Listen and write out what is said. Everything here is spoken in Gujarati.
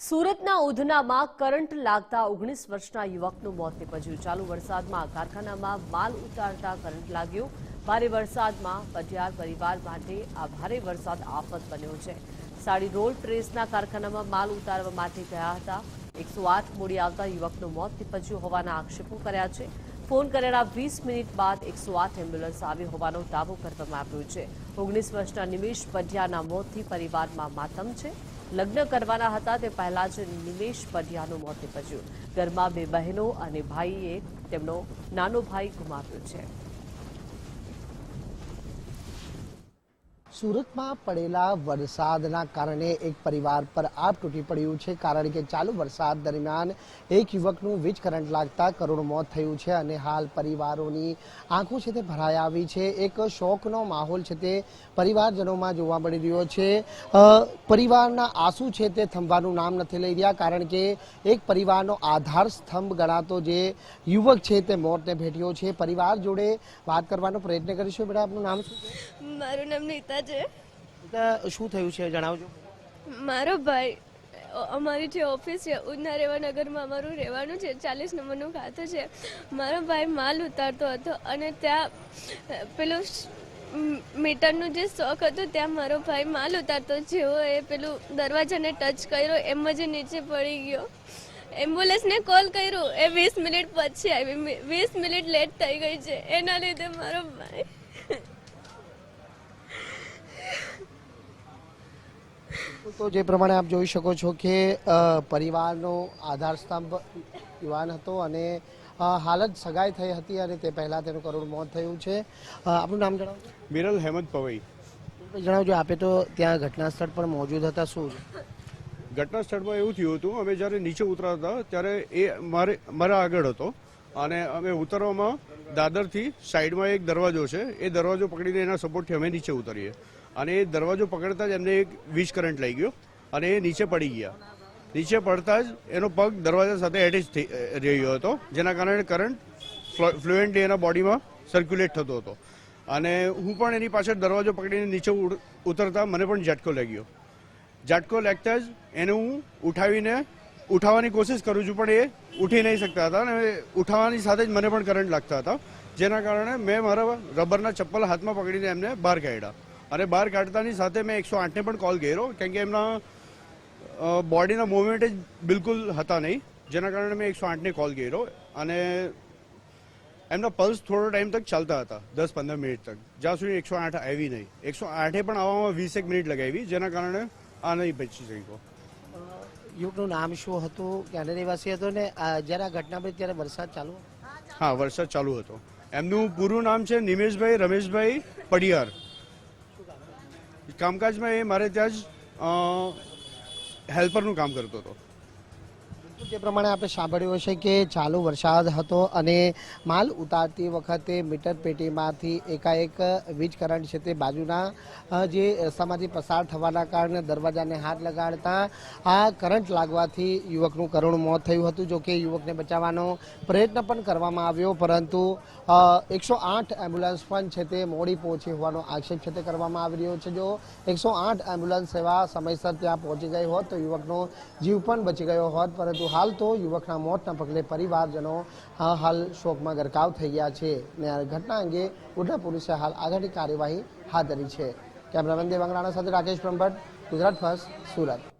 સુરતના ઉધનામાં કરંટ લાગતા ઓગણીસ વર્ષના યુવકનું મોત નીપજ્યું. ચાલુ વરસાદમાં કારખાનામાં માલ ઉતારતા કરંટ લાગ્યો. ભારે વરસાદમાં પટિયાર પરિવાર માટે આ ભારે વરસાદ આફત બન્યો છે. સાડી રોલ ટ્રેસના કારખાનામાં માલ ઉતારવા માટે ગયા હતા. એકસો આઠ મૂડી આવતા યુવકનું મોત નીપજ્યું હોવાના આક્ષેપો કર્યા છે. ફોન કરેલા વીસ મિનિટ બાદ એકસો આઠ એમ્બ્યુલન્સ આવી હોવાનો દાવો કરવામાં આવ્યો છે. ઓગણીસ વર્ષના નિમેશ પઢિયાના મોતથી પરિવારમાં માતમ છે. લગ્ન કરવાના હતા તે પહેલા જ નિમેશ પઢિયાનું મોત નિપજ્યું ઘરમાં બે બહેનો અને ભાઈએ તેમનો નાનો ભાઈ ગુમાવ્યો છે. સુરતમાં પડેલા વરસાદના કારણે એક પરિવાર પર આપ તૂટી પડ્યું છે, કારણ કે ચાલુ વરસાદ દરમિયાન એક યુવકનું વીજ કરંટ લાગતા કરોડ મોત થયું છે અને હાલ પરિવારોની આંખો છે તે ભરાઈ આવી છે. એક શોકનો માહોલ છે તે પરિવારજનોમાં જોવા મળી રહ્યો છે. પરિવારના આંસુ છે તે થંભવાનું નામ નથી લઈ રહ્યા, કારણ કે એક પરિવારનો આધાર સ્તંભ ગણાતો જે યુવક છે તે મોતને ભેટ્યો છે. પરિવાર જોડે વાત કરવાનો પ્રયત્ન કરીશું. બેટા આપનું નામ શું મારું નામ નીતા બેટા, શું થયું છે? જણાવજો. મારો ભાઈ અમારી જે ઓફિસ છે ઉધના રેવાનગરમાં અમારું રહેવાનું છે ચાલીસ નંબરનું ખાતું છે. મારો ભાઈ માલ ઉતારતો હતો અને ત્યાં પેલું મીટરનું જે શોખ હતું ત્યાં મારો ભાઈ માલ ઉતારતો. જેવો એ પેલું દરવાજાને ટચ કર્યો એમ જ નીચે પડી ગયો. એમ્બ્યુલન્સને કોલ કર્યું. એ વીસ મિનિટ પછી આવી. વીસ મિનિટ લેટ થઈ ગઈ છે. એના લીધે મારો ભાઈ તો જે પ્રમાણે આપ જોઈ શકો છો કે પરિવારનો આધાર સ્તંભ યુવાન હતો અને હાલ જ સગાઈ થઈ હતી અને તે પહેલા તેનું કરોડ મોત થયું છે. આપનું નામ જણાવો. મિરલ હેમંત પવઈ. જણાવજો આપે તો ત્યાં ઘટના સ્થળ પર મોજૂદ હતા શું? ઘટના સ્થળમાં એવું થયું હતું અમે જ્યારે નીચે ઉતરાતા હતા ત્યારે એ મારે મારા આગળ હતો અને અમે ઉતરવામાં દાદરથી સાઈડમાં એક દરવાજો છે એ દરવાજો પકડીને એના સપોર્ટથી અમે નીચે ઉતરીએ. અને દરવાજો પકડતા જ એમને એક વીજ કરંટ લઈ ગયો અને એ નીચે પડી ગયા. નીચે પડતા જ એનો પગ દરવાજા સાથે એટેચ થઈ રહ્યો હતો, જેના કારણે કરંટ ફ્લુએન્ટલી એના બોડીમાં સર્ક્યુલેટ થતો હતો. અને હું પણ એની પાછળ દરવાજો પકડીને નીચે ઉતરતા મને પણ ઝટકો લાગ્યો. ઝટકો લાગતા જ એને હું ઉઠાવીને, ઉઠાવવાની કોશિશ કરું છું, પણ એ ઉઠી નહીં શકતા હતા અને ઉઠાવવાની સાથે જ મને પણ કરંટ લાગતા હતા, જેના કારણે મેં મારા રબરના ચપ્પલ હાથમાં પકડીને એમને બહાર કાઢ્યા. અને બહાર કાઢતાની સાથે મેં એકસો આઠને પણ કોલ કર્યો. કેમ કે એમના બોડીના મુવમેન્ટ જ બિલકુલ હતા નહીં. જેના કારણે મેં એકસો આઠને કોલ કર્યો. અને એમના પલ્સ થોડો ટાઈમ તક ચાલતા હતા. દસ પંદર મિનિટ તક. જ્યાં સુધી એકસો આઠ આવી નહીં. એકસો આઠે પણ આવવામાં વીસેક મિનિટ લગાવી. જેના કારણે આ નહીં બચી શક્યો. યુવકનું નામ શું હતું? ક્યાંના નિવાસી હતો ને જ્યારે આ ઘટના બની ત્યારે વરસાદ ચાલુ હા વરસાદ ચાલુ હતો. એમનું પૂરું નામ છે નિમેશભાઈ રમેશભાઈ પડિયાર. કામકાજમાં એ મારે ત્યાં જ હેલ્પરનું કામ કરતો હતો. જે પ્રમાણે આપણે સાંભળ્યું હશે કે ચાલુ વરસાદ હતો અને માલ ઉતારતી વખતે મીટર પેટીમાંથી એકાએક વીજ કરંટ છે તે બાજુના જે રસ્તામાંથી પસાર થવાના કારણે દરવાજાને હાથ લગાડતા આ કરંટ લાગવાથી યુવકનું કરુણ મોત થયું હતું. જો કે યુવકને બચાવવાનો પ્રયત્ન પણ કરવામાં આવ્યો, પરંતુ એકસો આઠ એમ્બ્યુલન્સ પણ છે તે મોડી પહોંચી હોવાનો આક્ષેપ છે તે કરવામાં આવી રહ્યો છે. જો એકસો આઠ એમ્બ્યુલન્સ સેવા સમયસર ત્યાં પહોંચી ગઈ હોત તો યુવકનો જીવ પણ બચી ગયો હોત, પરંતુ હાલ તો યુવકના મોતના પગલે પરિવારજનો હાલ શોકમાં ગરકાવ થઈ ગયા છે ને આ ઘટના અંગે ઉધના પોલીસે હાલ આગળની કાર્યવાહી હાથ ધરી છે. કેમેરામેન દેવાંગરાણા સાથે રાકેશ બ્રહ્મભટ્ટ, ગુજરાત ફર્સ્ટ, સુરત.